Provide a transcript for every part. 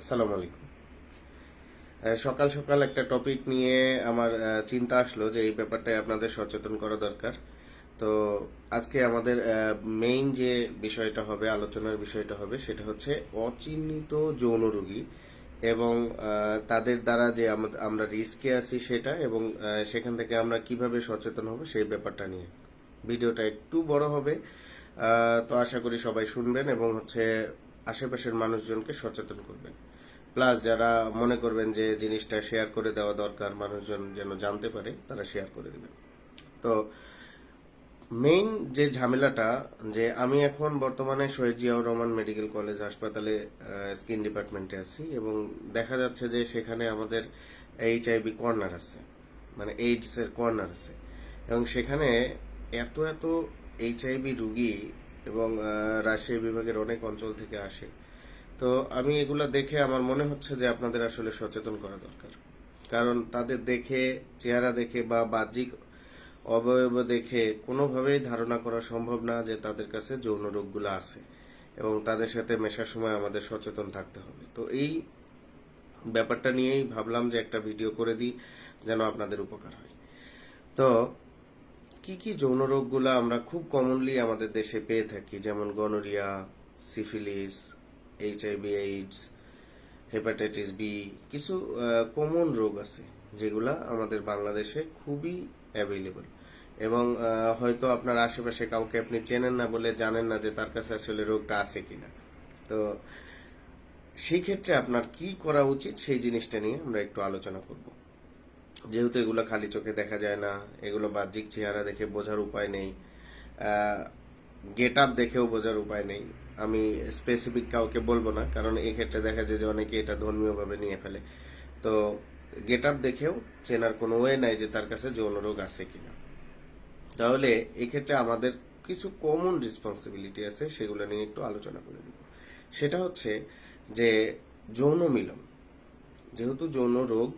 আসসালামু আলাইকুম। সকাল সকাল একটা টপিক নিয়ে আমার চিন্তা আসলো যে এই ব্যাপারটায় আপনাদের সচেতন করা দরকার। তো আজকে আমাদের মেইন যে বিষয়টা হবে, আলোচনার বিষয়টা হবে, সেটা হচ্ছে অচিহ্নিত যৌন রোগী এবং তাদের দ্বারা যে আমরা রিস্কে আছি সেটা এবং সেখান থেকে আমরা কীভাবে সচেতন হব সেই ব্যাপারটা নিয়ে। ভিডিওটা একটু বড় হবে। তো আশা করি সবাই শুনবেন এবং হচ্ছে আশেপাশের মানুষজনকে সচেতন করবেন। প্লাস যারা মনে করবেন যে জিনিসটা শেয়ার করে দেওয়া দরকার, মানুষজন যেন জানতে পারে, তারা শেয়ার করে দেবেন। তো মেইন যে ঝামেলাটা, যে আমি এখন বর্তমানে শহীদ জিয়াউর রহমান মেডিকেল কলেজ হাসপাতালে স্কিন ডিপার্টমেন্টে আছি এবং দেখা যাচ্ছে যে সেখানে আমাদের এইচ আইভি কর্নার আছে মানে এইডস এর কর্নার আছে। এবং সেখানে এত এত এইচ আইভি রুগী এবং রাজশাহী বিভাগের অনেক অঞ্চল থেকে আসে। তো আমি এগুলো দেখে আমার মনে হচ্ছে যে আপনাদের আসলে সচেতন করা দরকার। কারণ তাদের দেখে, চেহারা দেখে বা বাহ্যিক অবয়ব দেখে কোনোভাবেই ধারণা করা সম্ভব না যে তাদের কাছে যৌন রোগগুলো আছে এবং তাদের সাথে মেশার সময় আমাদের সচেতন থাকতে হবে। তো এই ব্যাপারটা নিয়েই ভাবলাম যে একটা ভিডিও করে দিই যেন আপনাদের উপকার হয়। তো কি কি যৌন রোগগুলো আমরা খুব কমনলি আমাদের দেশে পেয়ে থাকি? যেমন gonorrhoea syphilis HIV AIDS hepatitis B কিছু কমন রোগ আছে যেগুলা আমাদের বাংলাদেশে খুবই অ্যাভেলেবল এবং হয়তো আপনার আশেপাশে কাউকে আপনি চেনেন না বলে জানেন না যে তার কাছে আসলে রোগটা আছে কিনা। তো সেই ক্ষেত্রে আপনার কি করা উচিত সেই জিনিসটা নিয়ে আমরা একটু আলোচনা করব। যেহেতু এগুলো খালি চোখে দেখা যায় না, এগুলো বাহ্যিক চেহারা দেখে বোঝার উপায় নেই গেট আপ দেখেও বোঝার উপায় নেই। আমি স্পেসিফিক কাউকে বলব না, কারণ এক্ষেত্রে দেখা যায় যে অনেকে এটা ধর্মীয়ভাবে নিয়ে ফেলে। তো গেট আপ দেখেও চেনার কোনো ওয়ে নাই যে তার কাছে যৌন রোগ আছে কিনা। তাহলে এক্ষেত্রে আমাদের কিছু কমন রেসপন্সিবিলিটি আছে, সেগুলো নিয়ে একটু আলোচনা করে দিব সেটা হচ্ছে যে যৌন মিলন। যেহেতু যৌন রোগ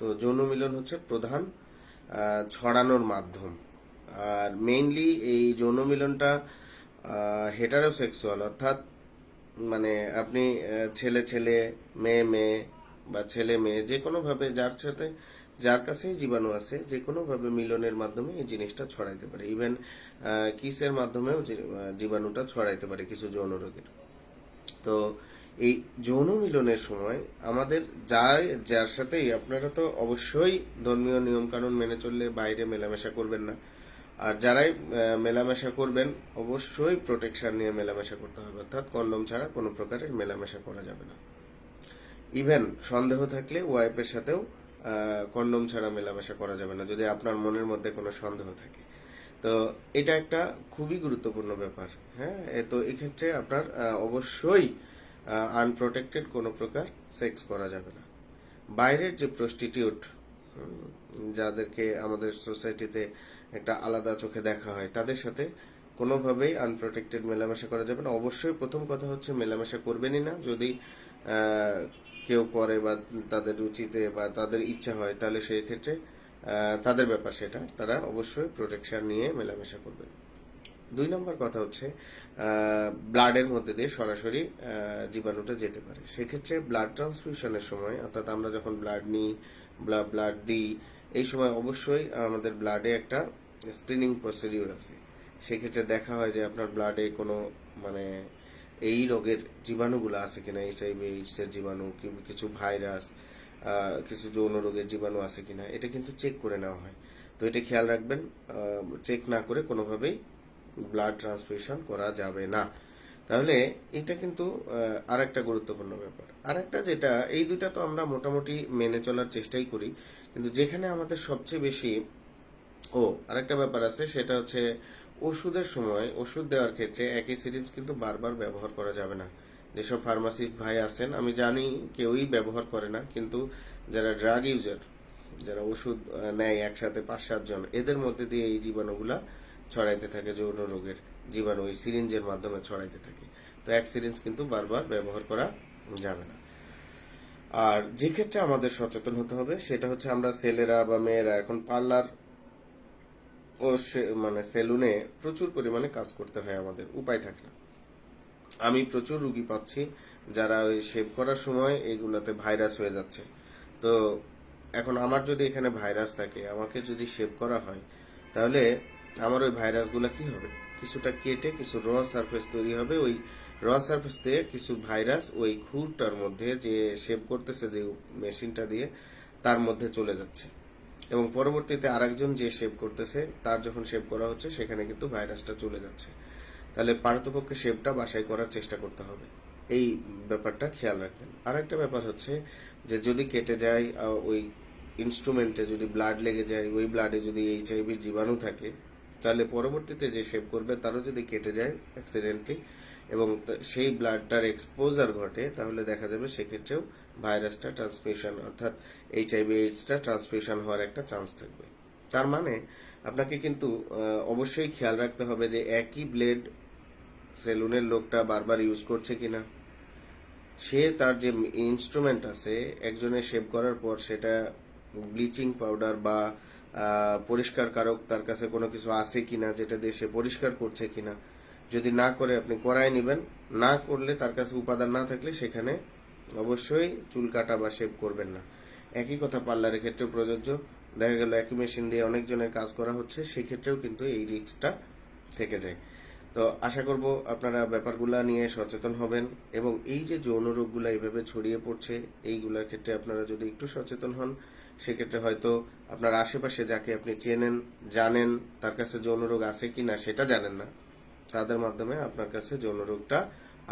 তো যৌন মিলন হচ্ছে প্রধান ছড়ানোর মাধ্যম। আর মেইনলি এই যৌন মিলনটা হেটারোসেক্সুয়াল অর্থাৎ মানে আপনি ছেলে ছেলে, মেয়ে মেয়ে বা ছেলে মেয়ে, যে কোনো ভাবে যার সাথে, যার কাছেই জীবাণু আছে, যে কোনো ভাবে মিলনের মাধ্যমে এই জিনিসটা ছড়াইতে পারে। ইভেন কিসের মাধ্যমেও জীবাণুটা ছড়াইতে পারে কিছু যৌন রোগের। তো এই যৌন মিলনের সময় আমাদের যার যার সাথেই আপনারা তো অবশ্যই ধর্মীয় নিয়ম কানুন মেনে চললে বাইরে মেলামেশা করবেন না। আর যারাই মেলামেশা করবেন, অবশ্যই প্রোটেকশন নিয়ে মেলামেশা করতে হবে। অর্থাৎ কন্ডম ছাড়া কোনো প্রকারের মেলামেশা করা যাবে না। ইভেন সন্দেহ থাকলে ওয়াইফের সাথেও কন্ডম ছাড়া মেলামেশা করা যাবে না, যদি আপনার মনের মধ্যে কোনো সন্দেহ থাকে। তো এটা একটা খুবই গুরুত্বপূর্ণ ব্যাপার হ্যাঁ? তো এক্ষেত্রে আপনার অবশ্যই আনপ্রোটেক্টেড কোনো প্রকার সেক্স করা যাবে না। বাইরের যে প্রস্টিটিউট যাদেরকে আমাদের সোসাইটিতে একটা আলাদা চোখে দেখা হয়, তাদের সাথে কোনোভাবেই আনপ্রোটেক্টেড মেলামেশা করা যাবে না। অবশ্যই প্রথম কথা হচ্ছে মেলামেশা করবেনই না। যদি কেউ করে বা তাদের রুচিতে বা তাদের ইচ্ছা হয়, তাহলে সেই ক্ষেত্রে তাদের ব্যাপার সেটা। তারা অবশ্যই প্রোটেকশন নিয়ে মেলামেশা করবেন দুই নম্বর কথা হচ্ছে ব্লাডের মধ্যে দিয়ে সরাসরি জীবাণুটা যেতে পারে। সেক্ষেত্রে ব্লাড ট্রান্সফিউশনের সময়, অর্থাৎ আমরা যখন ব্লাড নিই ব্লাড দিই, এই সময় অবশ্যই আমাদের ব্লাডে একটা স্ক্রিনিং প্রসিডিউর আছে। সেক্ষেত্রে দেখা হয় যে আপনার ব্লাডে কোনো মানে এই রোগের জীবাণুগুলো আছে কিনা এইচআইভি এইডস এর জীবাণু কিছু ভাইরাস কিছু যৌন রোগের জীবাণু আছে কিনা, এটা কিন্তু চেক করে নেওয়া হয়। তো এটা খেয়াল রাখবেন চেক না করে কোনোভাবেই ব্লাড ট্রান্সফিউশন করা যাবে না। তাহলে এটা কিন্তু আর একটা গুরুত্বপূর্ণ ব্যাপার। আর একটা যেটা, এই দুইটা তো আমরা মোটামুটি মেনে চলার চেষ্টাই করি। কিন্তু যেখানে আমাদের সবচেয়ে বেশি, ও, আরেকটা ব্যাপার আছে, সেটা হচ্ছে ওষুধের সময় ওষুধ দেওয়ার ক্ষেত্রে একই সিরিঞ্জ কিন্তু বারবার ব্যবহার করা যাবে না। যেসব ফার্মাসিস্ট ভাই আছেন, আমি জানি কেউই ব্যবহার করে না, কিন্তু যারা ড্রাগ ইউজার যারা ওষুধ নেয় একসাথে পাঁচ সাতজন এদের মধ্যে দিয়ে এই জীবাণুগুলা ছড়াইতে থাকে যৌন রোগের জীবাণু ওই সিরিঞ্জের মাধ্যমে ছড়াইতে থাকে। তো এক সিরিঞ্জ কিন্তু বারবার ব্যবহার করা যাবে না। আর যে ক্ষেত্রে আমাদের সচেতন হতে হবে, সেটা হচ্ছে আমরা ছেলেরা বা মেয়েরা এখন পার্লার ও মানে সেলুনে প্রচুর পরিমাণে কাজ করতে হয় আমাদের, উপায় থাকে না। আমি প্রচুর রুগী পাচ্ছি যারা ওই শেভ করার সময় এইগুলোতে ভাইরাস হয়ে যাচ্ছে। তো এখন আমার যদি এখানে ভাইরাস থাকে, আমাকে যদি শেভ করা হয়, তাহলে আমার ওই ভাইরাসগুলো কি হবে? কিছুটা কেটে কিছু র সারফেস তৈরি হবে। ওই র সারফেস দিয়ে কিছু ভাইরাস ওই খুরটার মধ্যে যে শেভ করতেছে যে মেশিনটা দিয়ে, তার মধ্যে চলে যাচ্ছে। এবং পরবর্তীতে আরেকজন যে শেভ করতেছে, তার যখন শেভ করা হচ্ছে, সেখানে কিন্তু ভাইরাসটা চলে যাচ্ছে। তাহলে পারতপক্ষে শেভটা বাসায় করার চেষ্টা করতে হবে। এই ব্যাপারটা খেয়াল রাখবেন। আরেকটা ব্যাপার হচ্ছে যে যদি কেটে যায় ওই ইনস্ট্রুমেন্টে যদি ব্লাড লেগে যায়, ওই ব্লাডে যদি এইচআইভি জীবাণু থাকে তাহলে পরবর্তীতে যে শেভ করবে তারও যদি কেটে যায় অ্যাক্সিডেন্টলি এবং সেই ব্লাডটার এক্সপোজার ঘটে, তাহলে দেখা যাবে সেক্ষেত্রেও ভাইরাসটা ট্রান্সমিশন অর্থাৎ এইচআইভি এইডসটা ট্রান্সমিশন হওয়ার একটা চান্স থাকবে। তার মানে আপনাকে কিন্তু অবশ্যই খেয়াল রাখতে হবে যে একই ব্লেড সেলুনের লোকটা বারবার ইউজ করছে কিনা। সে তার যে ইনস্ট্রুমেন্ট আছে, একজনের শেভ করার পর সেটা ব্লিচিং পাউডার বা পরিষ্কার কারক তার কাছে কোনো কিছু আছে কিনা, যেটা সে পরিষ্কার করছে কিনা। যদি না করে আপনি করায় নেবেন, না করলে তার কাছে উপাদান না থাকলে সেখানে অবশ্যই চুল কাটা বা শেভ করবেন না। একই কথা পার্লারের ক্ষেত্রে প্রযোজ্য। দেখা গেল একই মেশিন দিয়ে অনেকজনের কাজ করা হচ্ছে, সেক্ষেত্রেও কিন্তু এই রিস্কটা থেকে যায়। তো আশা করব আপনারা ব্যাপারগুলা নিয়ে সচেতন হবেন এবং এই যে যৌন রোগগুলা এইভাবে ছড়িয়ে পড়ছে, এইগুলার ক্ষেত্রে আপনারা যদি একটু সচেতন হন সেক্ষেত্রে হয়তো আপনার আশেপাশে যাকে আপনি চেনেন, জানেন, তার কাছে যৌন রোগ আছে কি না সেটা জানেন না, তাদের মাধ্যমে আপনার কাছে যৌন রোগটা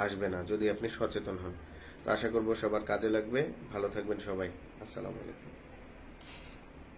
আসবে না, যদি আপনি সচেতন হন। তো আশা করব সবার কাজে লাগবে। ভালো থাকবেন সবাই। আসসালামু আলাইকুম।